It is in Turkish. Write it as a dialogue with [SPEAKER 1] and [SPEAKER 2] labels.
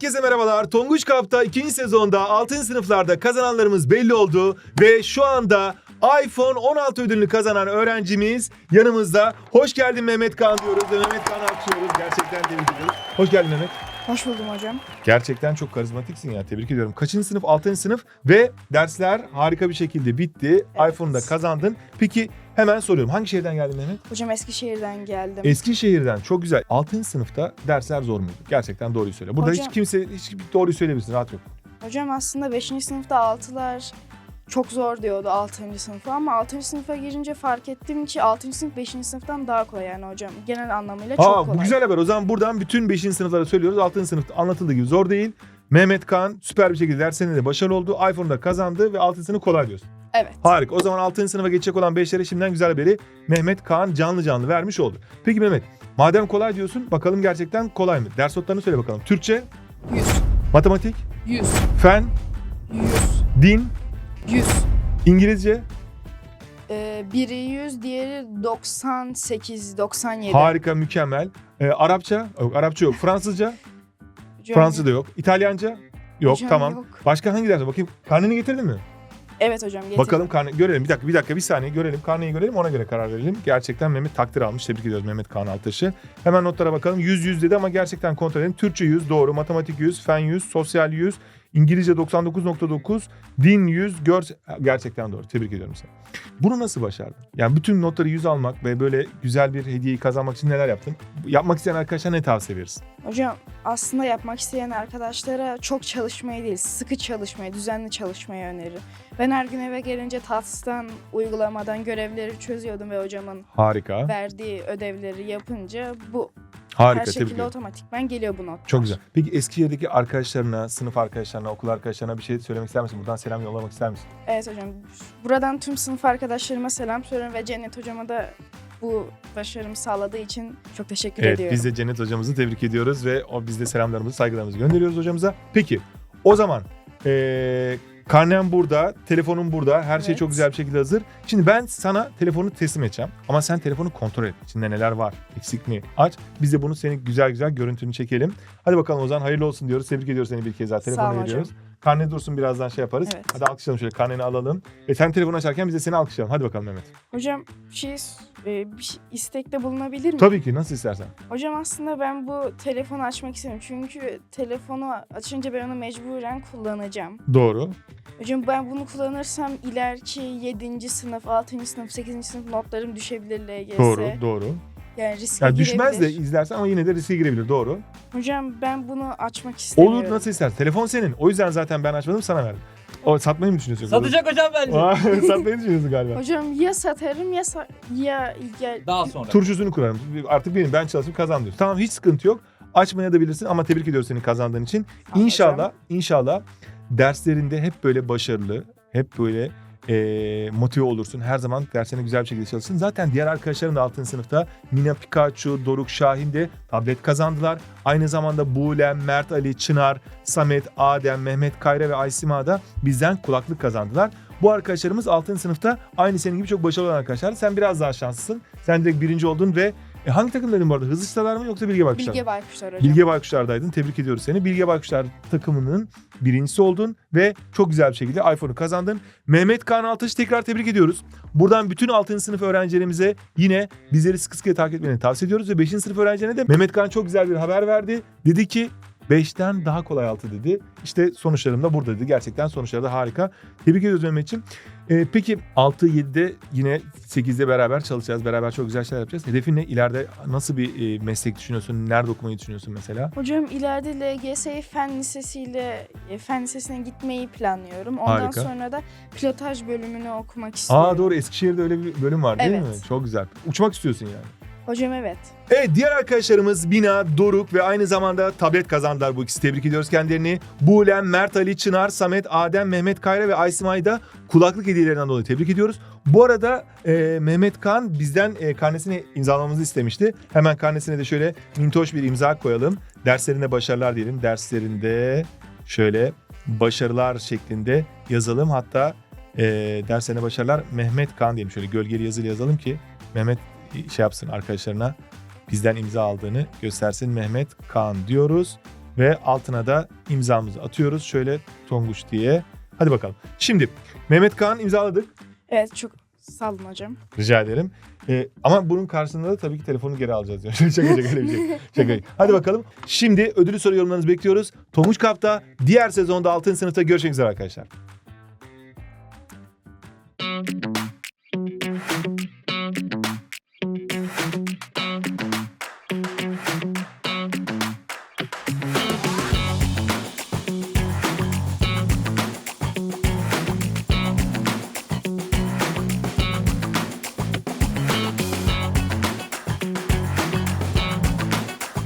[SPEAKER 1] Herkese merhabalar. Tonguç Kap'ta ikinci sezonda 6. sınıflarda kazananlarımız belli oldu. Ve şu anda iPhone 16 ödülünü kazanan öğrencimiz yanımızda. Hoş geldin Mehmet Kaan diyoruz ve Mehmet Kaan'ı alkışlıyoruz. Gerçekten tebrik ediyoruz. Hoş geldin Mehmet.
[SPEAKER 2] Hoş buldum hocam.
[SPEAKER 1] Gerçekten çok karizmatiksin ya. Tebrik ediyorum. Kaçıncı sınıf? 6. sınıf ve dersler harika bir şekilde bitti.
[SPEAKER 2] Evet.
[SPEAKER 1] iPhone'u da kazandın. Peki hemen soruyorum. Hangi şehirden geldin Mehmet?
[SPEAKER 2] Hocam Eskişehir'den geldim.
[SPEAKER 1] Eskişehir'den. Çok güzel. 6. sınıfta dersler zor muydu? Gerçekten doğruyu söyle. Burada
[SPEAKER 2] Hocam-
[SPEAKER 1] hiç kimse hiç doğruyu söylemesin. Rahat yok.
[SPEAKER 2] Hocam aslında 5. sınıfta 6'lar çok zor diyordu 6. sınıfa ama 6. sınıfa girince fark ettim ki 6. sınıf 5. sınıftan daha kolay yani hocam. Genel anlamıyla çok
[SPEAKER 1] Aa,
[SPEAKER 2] kolay.
[SPEAKER 1] bu güzel haber. O zaman buradan bütün 5. sınıflara söylüyoruz. 6. sınıfta anlatıldığı gibi zor değil. Mehmet Kaan süper bir şekilde derslerinde de başarılı oldu. iPhone'u da kazandı ve 6. sınıf kolay diyorsun.
[SPEAKER 2] Evet.
[SPEAKER 1] Harika. O zaman 6. sınıfa geçecek olan 5'lere şimdiden güzel haberi Mehmet Kaan canlı canlı vermiş oldu. Peki Mehmet, madem kolay diyorsun bakalım gerçekten kolay mı? Ders notlarını söyle bakalım. Türkçe,
[SPEAKER 2] 100,
[SPEAKER 1] matematik,
[SPEAKER 2] 100,
[SPEAKER 1] fen,
[SPEAKER 2] 100,
[SPEAKER 1] din,
[SPEAKER 2] 100.
[SPEAKER 1] İngilizce.
[SPEAKER 2] Ee, biri 100, diğeri 98, 97.
[SPEAKER 1] Harika, mükemmel. Ee, Arapça, yok Arapça yok. Fransızca, Fransızca yok. İtalyanca, yok.
[SPEAKER 2] Hocam
[SPEAKER 1] tamam.
[SPEAKER 2] yok.
[SPEAKER 1] Başka hangi ders? Bakayım. Karneni getirdin mi?
[SPEAKER 2] Evet hocam getirdim.
[SPEAKER 1] Bakalım karne görelim. Bir dakika, bir dakika, bir saniye görelim. Karneyi görelim, ona göre karar verelim. Gerçekten Mehmet takdir almış. Tebrik ediyoruz Mehmet Kaan Altaş'ı. Hemen notlara bakalım. 100 100 dedi ama gerçekten kontrol edelim. Türkçe 100 doğru, matematik 100, fen 100, sosyal 100, İngilizce 99.9, din 100, gör gerçekten doğru. Tebrik ediyorum seni. Bunu nasıl başardın? Yani bütün notları 100 almak ve böyle güzel bir hediyeyi kazanmak için neler yaptın? Yapmak isteyen arkadaşlar ne tavsiye verirsin?
[SPEAKER 2] Hocam aslında yapmak isteyen arkadaşlara çok çalışmayı değil, sıkı çalışmayı, düzenli çalışmayı öneririm. Ben her gün eve gelince tatsızdan, uygulamadan görevleri çözüyordum ve hocamın
[SPEAKER 1] Harika.
[SPEAKER 2] verdiği ödevleri yapınca bu
[SPEAKER 1] Harika
[SPEAKER 2] her şekilde
[SPEAKER 1] ediyorum.
[SPEAKER 2] otomatikman geliyor bu notlar.
[SPEAKER 1] Çok güzel. Peki Eskişehir'deki arkadaşlarına, sınıf arkadaşlarına, okul arkadaşlarına bir şey söylemek ister misin? Buradan selam yollamak ister misin?
[SPEAKER 2] Evet hocam. Buradan tüm sınıf arkadaşlarıma selam söylüyorum ve Cennet hocama da bu başarımı sağladığı için çok teşekkür
[SPEAKER 1] Evet,
[SPEAKER 2] ediyorum.
[SPEAKER 1] biz de Cennet hocamızı tebrik ediyoruz ve o biz de selamlarımızı, saygılarımızı gönderiyoruz hocamıza. Peki, o zaman eee karnem burada, telefonum burada, her şey
[SPEAKER 2] Evet.
[SPEAKER 1] çok güzel bir şekilde hazır. Şimdi ben sana telefonu teslim edeceğim ama sen telefonu kontrol et. İçinde neler var, eksik mi? Aç. Biz de bunu senin güzel güzel görüntünü çekelim. Hadi bakalım o zaman hayırlı olsun diyoruz. Tebrik ediyoruz seni bir kez daha.
[SPEAKER 2] Sağ
[SPEAKER 1] Telefonu veriyoruz. Karne dursun birazdan şey yaparız.
[SPEAKER 2] Evet.
[SPEAKER 1] Hadi alkışlayalım şöyle karneni alalım. Ve sen telefonu açarken biz de seni alkışlayalım. Hadi bakalım Mehmet.
[SPEAKER 2] Hocam bir şey, e, bir şey- istekte bulunabilir miyim?
[SPEAKER 1] Tabii ki nasıl istersen.
[SPEAKER 2] Hocam aslında ben bu telefonu açmak istiyorum. Çünkü telefonu açınca ben onu mecburen kullanacağım.
[SPEAKER 1] Doğru.
[SPEAKER 2] Hocam ben bunu kullanırsam ileriki 7. sınıf, 6. sınıf, 8. sınıf notlarım düşebilir LGS.
[SPEAKER 1] Doğru, doğru.
[SPEAKER 2] Yani riske
[SPEAKER 1] Ya düşmez de
[SPEAKER 2] girebilir.
[SPEAKER 1] izlersen ama yine de riske girebilir. Doğru.
[SPEAKER 2] Hocam ben bunu açmak istemiyorum.
[SPEAKER 1] Olur nasıl istersen. Telefon senin. O yüzden zaten ben açmadım sana verdim. O satmayı mı düşünüyorsun?
[SPEAKER 3] Satacak hocam bence.
[SPEAKER 1] Aa, satmayı düşünüyorsun galiba.
[SPEAKER 2] Hocam ya satarım ya sa- ya, ya
[SPEAKER 3] Daha sonra.
[SPEAKER 1] Turşusunu kurarım. Artık benim ben çalışıp kazan. Tamam hiç sıkıntı yok. Açmaya da bilirsin ama tebrik ediyoruz seni kazandığın için.
[SPEAKER 2] Sağ ol
[SPEAKER 1] İnşallah,
[SPEAKER 2] hocam.
[SPEAKER 1] inşallah derslerinde hep böyle başarılı, hep böyle eee, motive olursun. Her zaman derslerine güzel bir şekilde çalışsın. Zaten diğer arkadaşların da 6. sınıfta Mina Pikachu, Doruk Şahin de tablet kazandılar. Aynı zamanda Buğlem, Mert Ali, Çınar, Samet, Adem, Mehmet Kayra ve Aysima da bizden kulaklık kazandılar. Bu arkadaşlarımız 6. sınıfta aynı senin gibi çok başarılı olan arkadaşlar. Sen biraz daha şanslısın. Sen direkt birinci oldun ve e, hangi takımdaydın bu arada? Hızlı Çıtalar mı yoksa Bilge Baykuşlar mı?
[SPEAKER 2] Bilge Baykuşlar hocam.
[SPEAKER 1] Bilge Baykuşlar'daydın. Tebrik ediyoruz seni. Bilge Baykuşlar takımının birincisi oldun ve çok güzel bir şekilde iPhone'u kazandın. Mehmet Kaan Altaş'ı tekrar tebrik ediyoruz. Buradan bütün 6. sınıf öğrencilerimize yine bizleri sıkı sıkı takip etmeni tavsiye ediyoruz ve 5. sınıf öğrencilerine de Mehmet Kaan çok güzel bir haber verdi. Dedi ki 5'ten daha kolay 6 dedi. İşte sonuçlarım da burada dedi. Gerçekten sonuçları da harika. Tebrik ediyoruz Mehmetciğim. Ee, peki 6 7'de yine 8'de beraber çalışacağız. Beraber çok güzel şeyler yapacağız. Hedefin ne? İleride nasıl bir e, meslek düşünüyorsun? Nerede okumayı düşünüyorsun mesela?
[SPEAKER 2] Hocam ileride LGS'yi fen lisesiyle e, fen lisesine gitmeyi planlıyorum. Ondan
[SPEAKER 1] Harika.
[SPEAKER 2] sonra da pilotaj bölümünü okumak istiyorum.
[SPEAKER 1] Aa doğru Eskişehir'de öyle bir bölüm var değil
[SPEAKER 2] Evet.
[SPEAKER 1] mi? Çok güzel. Uçmak istiyorsun yani.
[SPEAKER 2] Hocam evet.
[SPEAKER 1] Evet diğer arkadaşlarımız Bina, Doruk ve aynı zamanda tablet kazandılar bu ikisi. Tebrik ediyoruz kendilerini. Buğlem, Mert Ali, Çınar, Samet, Adem, Mehmet Kayra ve Aysima'yı da kulaklık hediyelerinden dolayı tebrik ediyoruz. Bu arada e, Mehmet Kan bizden e, karnesini imzalamamızı istemişti. Hemen karnesine de şöyle mintoş bir imza koyalım. Derslerinde başarılar diyelim. Derslerinde şöyle başarılar şeklinde yazalım. Hatta e, derslerine başarılar Mehmet Kan diyelim. Şöyle gölgeli yazılı yazalım ki Mehmet şey yapsın arkadaşlarına bizden imza aldığını göstersin Mehmet Kaan diyoruz. Ve altına da imzamızı atıyoruz şöyle Tonguç diye. Hadi bakalım. Şimdi Mehmet Kaan imzaladık.
[SPEAKER 2] Evet çok sağ olun hocam.
[SPEAKER 1] Rica ederim. Ee, ama bunun karşısında da tabii ki telefonu geri alacağız. Yani. şaka şaka öyle bir şey. Şaka. Hadi bakalım. Şimdi ödülü soru yorumlarınızı bekliyoruz. Tonguç Kap'ta diğer sezonda 6. sınıfta görüşmek üzere arkadaşlar.